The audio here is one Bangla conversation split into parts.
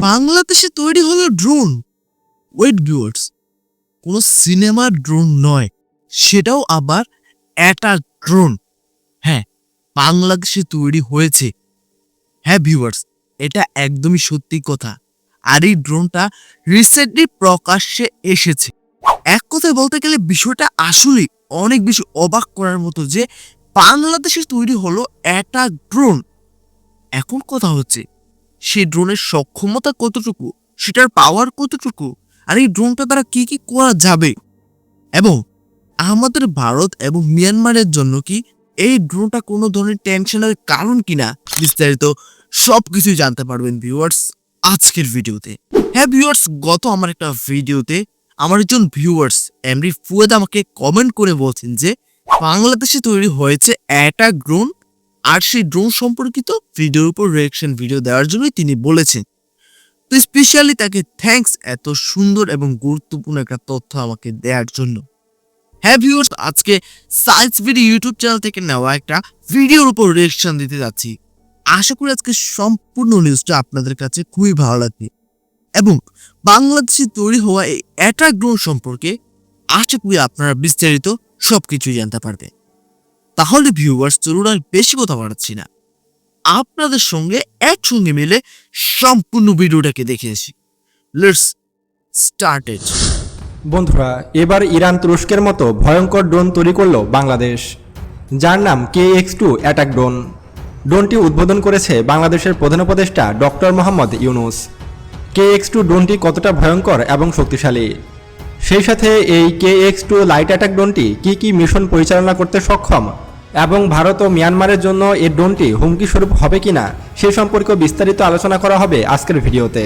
বাংলাদেশে তৈরি হলো ড্রোন। ওয়েট ভিউয়ার্স কোনো সিনেমার ড্রোন নয়, সেটাও আবার অ্যাটাক ড্রোন। হ্যাঁ বাংলাদেশে তৈরি হয়েছে। হ্যাঁ ভিউয়ার্স এটা একদমই সত্যি কথা। আর এই ড্রোনটা রিসেন্টলি প্রকাশ্যে এসেছে। এক কথায় বলতে গেলে বিষয়টা আসলে অনেক বেশি অবাক করার মতো যে বাংলাদেশে তৈরি হলো অ্যাটাক ড্রোন। এখন কথা হচ্ছে সেই ড্রোনের সক্ষমতা কতটুকু, সেটার পাওয়ার কতটুকু, আর এই ড্রোনটা দ্বারা কি কি করা যাবে? এবং আমাদের ভারত এবং মিয়ানমারের জন্য কি এই ড্রোনটা কোনো ধরনের টেনশনের কারণ কিনা বিস্তারিত সব কিছুই জানতে পারবেন ভিউয়ার্স আজকের ভিডিওতে। হ্যাঁ ভিউয়ার্স গত আমার একটা ভিডিওতে আমার একজন ভিউয়ার্স এমরি ফুয়েদ, আমাকে কমেন্ট করে বলছেন যে বাংলাদেশে তৈরি হয়েছে অ্যাটাক ড্রোন আর সেই ড্রোন সম্পর্কিত ভিডিওর উপর রিয়েকশন ভিডিও দেওয়ার জন্যই তিনি বলেছেন। তো স্পেশালি তাকে থ্যাঙ্কস এত সুন্দর এবং গুরুত্বপূর্ণ একটা তথ্য আমাকে দেওয়ার জন্য। হ্যাঁ ভিউয়ার্স আজকে সায়েন্স ভিডিও ইউটিউব চ্যানেল থেকে নেওয়া একটা ভিডিওর উপর রিয়েকশন দিতে যাচ্ছি। আশা করি আজকে সম্পূর্ণ নিউজটা আপনাদের কাছে খুবই ভালো লাগবে। এবং বাংলাদেশে তৈরি হওয়া এই অ্যাটাক ড্রোন সম্পর্কে আশা করি আপনারা বিস্তারিত সব কিছুই জানতে পারবে তাহলে ভিউয়ার্স চলুন আর বেশি কথা বাড়াচ্ছি না। আপনাদের সঙ্গে একসঙ্গে মিলে সম্পূর্ণ ভিডিওটাকে দেখে আসি। লেটস স্টার্টেড বন্ধুরা, এবার ইরান তুরস্কের মতো ভয়ঙ্কর ড্রোন তৈরি করল বাংলাদেশ। যার নাম K X two attack drone. ড্রোনটি উদ্বোধন করেছে বাংলাদেশের প্রধান উপদেষ্টা doctor Mohammad Yunus. K X two ড্রোনটি কতটা ভয়ঙ্কর এবং শক্তিশালী? সেই সাথে এই K X two light attack ড্রোনটি কী কী মিশন পরিচালনা করতে সক্ষম? এবং ভারত ও মিয়ানমারের জন্য এই ড্রোনটি হুমকি স্বরূপ হবে কিনা সে সম্পর্কে বিস্তারিত আলোচনা করা হবে আজকের ভিডিওতে।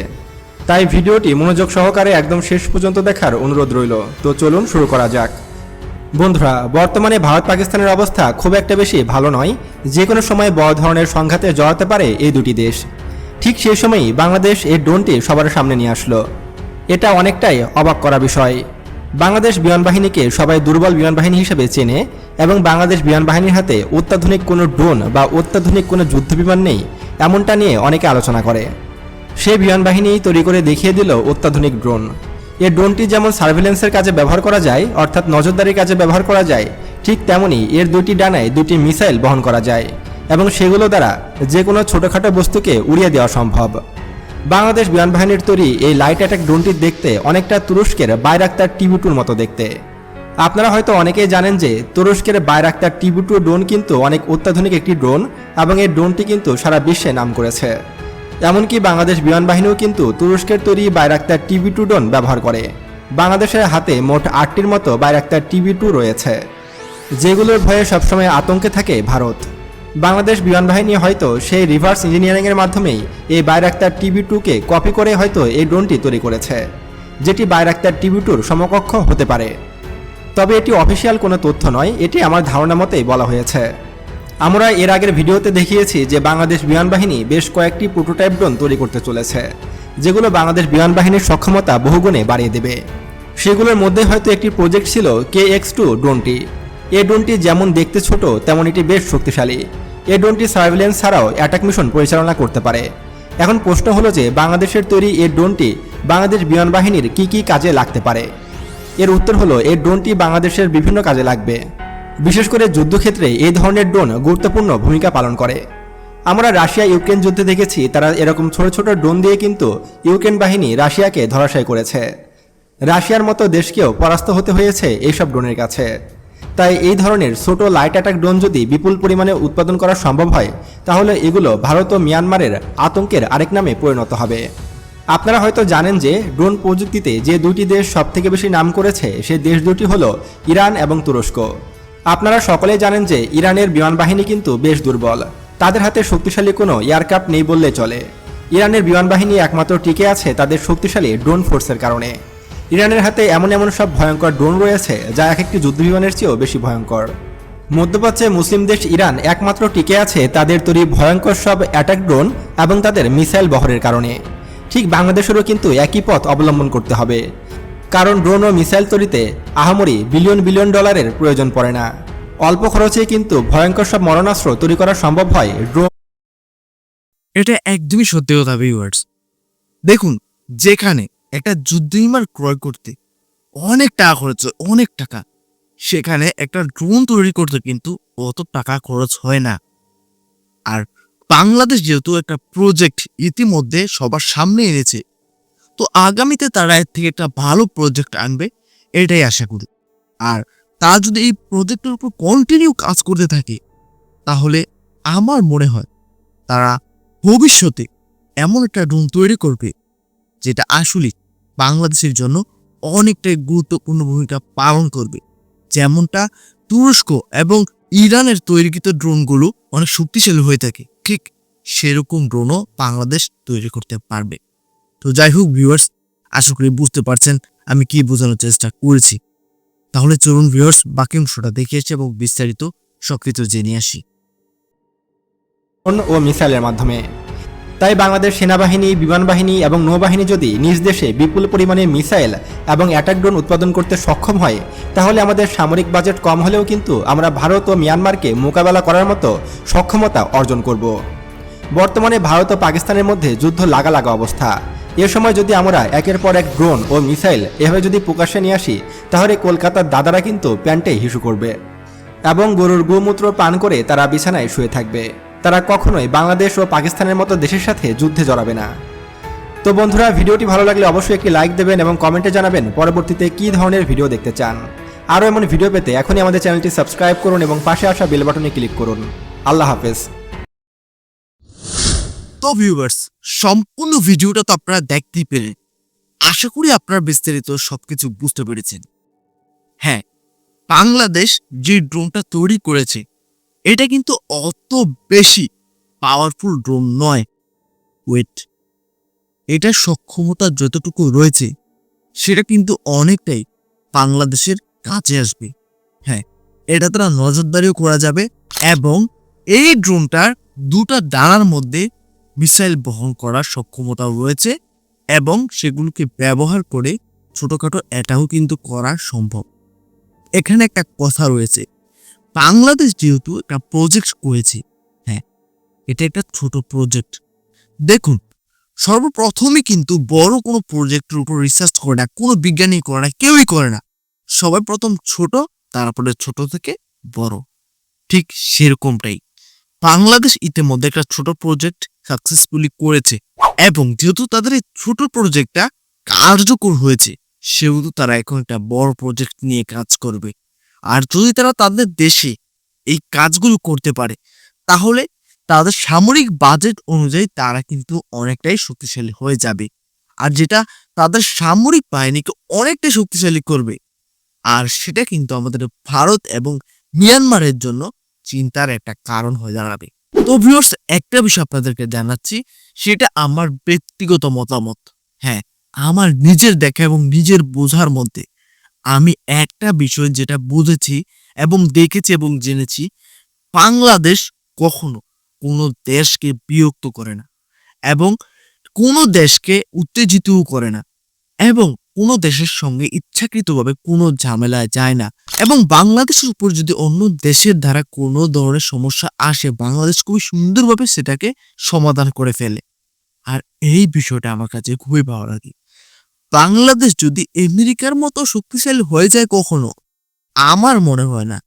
তাই ভিডিওটি মনোযোগ সহকারে একদম শেষ পর্যন্ত দেখার অনুরোধ রইল। তো চলুন শুরু করা যাক। বন্ধুরা, বর্তমানে ভারত পাকিস্তানের অবস্থা খুব একটা বেশি ভালো নয়। যে কোনো সময় বড় ধরনের সংঘাতে জড়াতে পারে এই দুটি দেশ। ঠিক সেই সময়ই বাংলাদেশ এই ড্রোনটি সবার সামনে নিয়ে আসলো। এটা অনেকটাই অবাক করা বিষয়। বাংলাদেশ বিমান বাহিনীকে সবাই দুর্বল বিমান বাহিনী হিসেবে চেনে এবং বাংলাদেশ বিমান বাহিনীর হাতে অত্যাধুনিক কোনো ড্রোন বা অত্যাধুনিক কোনো যুদ্ধ বিমান নেই, এমনটা নিয়ে অনেকে আলোচনা করে। সেই বিমান বাহিনী তৈরি করে দেখিয়ে দিল অত্যাধুনিক ড্রোন। এই ড্রোনটি যেমন সার্ভেলেন্সের কাজে ব্যবহার করা যায়, অর্থাৎ নজরদারির কাজে ব্যবহার করা যায়, ঠিক তেমনি এর দুটি ডানায় দুটি মিসাইল বহন করা যায় এবং সেগুলো দ্বারা যে কোনো ছোটোখাটো বস্তুকে উড়িয়ে দেওয়া সম্ভব। বাংলাদেশ বিমান বাহিনীর তৈরি এই লাইট অ্যাটাক ড্রোনটি দেখতে অনেকটা তুরস্কের বাইরাক্তার টিভি টুর মতো দেখতে। আপনারা হয়তো অনেকেই জানেন যে তুরস্কের বাইরাক্তার টিভি টু ড্রোন কিন্তু অনেক অত্যাধুনিক একটি ড্রোন এবং এই ড্রোনটি কিন্তু সারা বিশ্বে নাম করেছে। এমনকি বাংলাদেশ বিমান বাহিনীও কিন্তু তুরস্কের তৈরি বাইরাক্তার টিভি টু ড্রোন ব্যবহার করে। বাংলাদেশের হাতে মোট আটটির মতো বাইরাক্তার টিভি টু রয়েছে। যেগুলোর ভয়ে সবসময় আতঙ্কে থাকে ভারত। বাংলাদেশ বিমান বাহিনী হয়তো সেই রিভার্স ইঞ্জিনিয়ারিংয়ের মাধ্যমেই এই বাইরাক্তার টিভি টুকে কপি করে হয়তো এই ড্রোনটি তৈরি করেছে, যেটি বাইরাক্তার টিভি টুর সমকক্ষ হতে পারে। তবে এটি অফিসিয়াল কোনো তথ্য নয়, এটি আমার ধারণা মতেই বলা হয়েছে। আমরা এর আগের ভিডিওতে দেখিয়েছি যে বাংলাদেশ বিমান বাহিনী বেশ কয়েকটি প্রোটোটাইপ ড্রোন তৈরি করতে চলেছে, যেগুলো বাংলাদেশ বিমান বাহিনীর সক্ষমতা বহুগুণে বাড়িয়ে দেবে। সেগুলোর মধ্যে হয়তো একটি প্রজেক্ট ছিল কে এক্স টু ড্রোনটি। এই ড্রোনটি যেমন দেখতে ছোট, তেমন এটি বেশ শক্তিশালী। এ ড্রোনটি সার্ভিলেন্স ছাড়াও অ্যাটাক মিশন পরিচালনা করতে পারে। এখন প্রশ্ন হলো যে, বাংলাদেশের তৈরি এই ড্রোনটি বাংলাদেশ বিমান বাহিনীর কী কী কাজে লাগতে পারে? এর উত্তর হলো এই ড্রোনটি বাংলাদেশের বিভিন্ন কাজে লাগবে। বিশেষ করে যুদ্ধক্ষেত্রে এই ধরনের ড্রোন গুরুত্বপূর্ণ ভূমিকা পালন করে। আমরা রাশিয়া ইউক্রেন যুদ্ধে দেখেছি, তারা এরকম ছোট ছোট ড্রোন দিয়ে কিন্তু ইউক্রেন বাহিনী রাশিয়াকে ধরাশায়ী করেছে। রাশিয়ার মতো দেশকেও পরাস্ত হতে হয়েছে এইসব ড্রোনের কাছে। তাই এই ধরনের ছোট লাইট অ্যাটাক ড্রোন যদি বিপুল পরিমাণে উৎপাদন করা সম্ভব হয়, তাহলে এগুলো ভারত ও মিয়ানমারের আতঙ্কের আরেক নামে পরিণত হবে। আপনারা হয়তো জানেন যে ড্রোন প্রযুক্তিতে যে দুটি দেশ সবথেকে বেশি নাম করেছে, সে দেশ দুটি হলো ইরান এবং তুরস্ক। আপনারা সকলেই জানেন যে ইরানের বিমান বাহিনী কিন্তু বেশ দুর্বল। তাদের হাতে শক্তিশালী কোনো এয়ারক্রাফট নেই বললে চলে। ইরানের বিমান বাহিনী একমাত্র টিকে আছে তাদের শক্তিশালী ড্রোন ফোর্সের কারণে। ইরানের হাতে এমন এমন সব ভয়ঙ্কর ড্রোন রয়েছে যা এক একটি যুদ্ধবিমানের চেয়েও বেশি ভয়ঙ্কর। মধ্যপ্রাচ্যে মুসলিম দেশ ইরান একমাত্র টিকে আছে তাদের তৈরি ভয়ঙ্কর সব অ্যাটাক ড্রোন এবং তাদের মিসাইল বহরের কারণে। ঠিক বাংলাদেশেরও কিন্তু একই পথ অবলম্বন করতে হবে। কারণ ড্রোন ও মিসাইল তৈরিতে আহামরি বিলিয়ন বিলিয়ন ডলারের প্রয়োজন পড়ে না। অল্প খরচে কিন্তু ভয়ঙ্কর সব মরণাস্ত্র তৈরি করা সম্ভব হয় ড্রোন এটা একদমই সত্যি কথা ভিউয়ার্স দেখুন, যেখানে একটা যুদ্ধ বিমান ক্রয় করতে অনেক টাকা খরচ হয়, অনেক টাকা। সেখানে একটা ড্রোন তৈরি করতে কিন্তু অত টাকা খরচ হয় না। আর বাংলাদেশ যেহেতু একটা প্রজেক্ট ইতিমধ্যে সবার সামনে এনেছে, তো আগামীতে তারা এর থেকে একটা ভালো প্রজেক্ট আনবে, এটাই আশা করি। আর তারা যদি এই প্রজেক্টের উপর কন্টিনিউ কাজ করতে থাকে, তাহলে আমার মনে হয় তারা ভবিষ্যতে এমন একটা ড্রোন তৈরি করবে, যেটা আসলে বাংলাদেশের জন্য অনেকটাই গুরুত্বপূর্ণ ভূমিকা পালন করবে। যেমনটা তুরস্ক এবং ইরানের তৈরিকৃত ড্রোনগুলো অনেক শক্তিশালী হয়ে থাকে। ঠিক সেরকম ড্রোনও বাংলাদেশ তৈরি করতে পারবে। তো যাই হোক ভিউয়ার্স, আশা করি বুঝতে পারছেন আমি কি বোঝানোর চেষ্টা করেছি। তাহলে চলুন ভিউয়ার্স, বাকি অংশটা দেখে এসে এবং বিস্তারিত সবকিছু জেনে আসি। ও মিসাইলের মাধ্যমে তাই বাংলাদেশ সেনাবাহিনী বিমান বাহিনী এবং নৌবাহিনী যদি নিজ দেশে বিপুল পরিমাণে মিসাইল এবং অ্যাটাক ড্রোন উৎপাদন করতে সক্ষম হয়, তাহলে আমাদের সামরিক বাজেট কম হলেও কিন্তু আমরা ভারত ও মিয়ানমারকে মোকাবেলা করার মতো সক্ষমতা অর্জন করব। বর্তমানে ভারত ও পাকিস্তানের মধ্যে যুদ্ধ লাগা লাগা অবস্থা। এ সময় যদি আমরা একের পর এক ড্রোন ও মিসাইল এভাবে যদি প্রকাশ্যে নিয়ে আসি, তাহলে কলকাতার দাদারা কিন্তু প্যান্টে হিসু করবে এবং গরুর গোমূত্র পান করে তারা বিছানায় শুয়ে থাকবে। তারা কখনোই বাংলাদেশ ও পাকিস্তানের মতো দেশের সাথে যুদ্ধে জড়াবে না। তো বন্ধুরা, ভিডিওটি ভালো লাগলে অবশ্যই একটি লাইক দেবেন এবং কমেন্টে জানাবেন পরবর্তীতে কী ধরনের ভিডিও দেখতে চান। আরও এমন ভিডিও পেতে এখনই আমাদের চ্যানেলটি সাবস্ক্রাইব করুন এবং পাশে আসা বেল বাটনে ক্লিক করুন। আল্লাহ হাফেজ। তো ভিউয়ার্স সম্পূর্ণ ভিডিওটা তো আপনারা দেখতেই পেলেন। আশা করি আপনারা বিস্তারিত সব কিছু বুঝতে পেরেছেন। হ্যাঁ বাংলাদেশ যে ড্রোনটা তৈরি করেছে এটা কিন্তু অত বেশি পাওয়ারফুল ড্রোন নয়। ওয়েট এটার সক্ষমতা যতটুকু রয়েছে, সেটা কিন্তু অনেকটাই বাংলাদেশের কাছে আসবে। হ্যাঁ এটা তারা নজরদারিও করা যাবে এবং এই ড্রোনটার দুটা ডানার মধ্যে মিসাইল বহন করার সক্ষমতাও রয়েছে এবং সেগুলোকে ব্যবহার করে ছোটোখাটো এটাও কিন্তু করা সম্ভব। এখানে একটা কথা রয়েছে বাংলাদেশ যেহেতু একটা প্রজেক্ট করেছে হ্যাঁ এটা একটা ছোট প্রজেক্ট দেখুন, সর্বপ্রথমে কিন্তু বড় কোনো প্রজেক্টের উপর রিসার্চ করে না, কোনো বিজ্ঞানী করে না, কেউই করে না। সবাই প্রথম ছোট, তারপরে ছোট থেকে বড়। ঠিক সেরকমটাই। বাংলাদেশ ইতিমধ্যে একটা ছোট প্রজেক্ট সাকসেসফুলি করেছে এবং যেহেতু তাদের এই ছোট প্রজেক্টটা কার্যকর হয়েছে, সেহেতু তারা এখন একটা বড় প্রজেক্ট নিয়ে কাজ করবে। আর যদি তারা তাদের দেশে এই কাজগুলো করতে পারে, তাহলে তাদের সামরিক বাজেট অনুযায়ী তারা কিন্তু অনেকটাই শক্তিশালী হয়ে যাবে। আর যেটা তাদের সামরিক বাহিনীকে অনেকটাই শক্তিশালী করবে, আর সেটা কিন্তু আমাদের ভারত এবং মিয়ানমারের জন্য চিন্তার একটা কারণ হয়ে দাঁড়াবে। তো ভিউয়ার্স একটা বিষয় আপনাদেরকে জানাচ্ছি, সেটা আমার ব্যক্তিগত মতামত। হ্যাঁ আমার নিজের দেখা এবং নিজের বোঝার মধ্যে আমি একটা বিষয় যেটা বুঝেছি এবং দেখেছি এবং জেনেছি, বাংলাদেশ কখনো কোনো দেশকে বিরক্ত করে না এবং কোনো দেশকে উত্তেজিতও করে না এবং কোনো দেশের সঙ্গে ইচ্ছাকৃতভাবে কোনো ঝামেলায় যায় না এবং বাংলাদেশের উপর যদি অন্য দেশের দ্বারা কোনো ধরনের সমস্যা আসে, বাংলাদেশ খুবই সুন্দরভাবে সেটাকে সমাধান করে ফেলে। আর এই বিষয়টা আমার কাছে খুবই ভালো লাগে। বাংলাদেশ যদি আমেরিকার মতো শক্তিশালী হয়ে যায় কখনো? আমার মনে হয় না।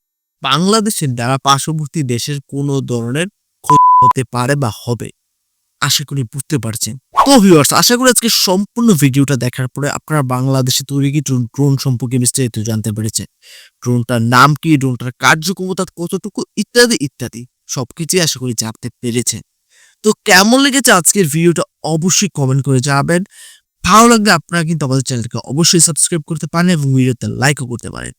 বাংলাদেশের দ্বারা পার্শ্ববর্তী দেশের কোনো ধরনের ক্ষতি হতে পারে বা হবে। আশা করি বুঝতে পারছেন। তো ভিউয়ার্স আশা করি আজকে সম্পূর্ণ ভিডিওটা দেখার পরে আপনারা বাংলাদেশে তৈরি কি ড্রোন সম্পর্কে বিস্তারিত জানতে পেরেছেন। ড্রোনটার নাম কি ড্রোনটার কার্যক্ষমতা কতটুকু, ইত্যাদি ইত্যাদি সবকিছুই আশা করি জানতে পেরেছেন। তো কেমন লেগেছে আজকের ভিডিওটা অবশ্যই কমেন্ট করে জানাবেন। ভালো লাগলে আপনারা কিন্তু আমাদের চ্যানেলকে অবশ্যই সাবস্ক্রাইব করতে পারেন এবং ভিডিওতে লাইকও করতে পারেন।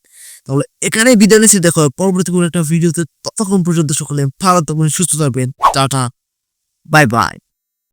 তাহলে এখানে বিদায় নিচ্ছি, দেখো পরবর্তী কোনো একটা ভিডিওতে। ততক্ষণ পর্যন্ত সকলে ভালো থাকবেন, সুস্থ থাকবেন। Tata bye bye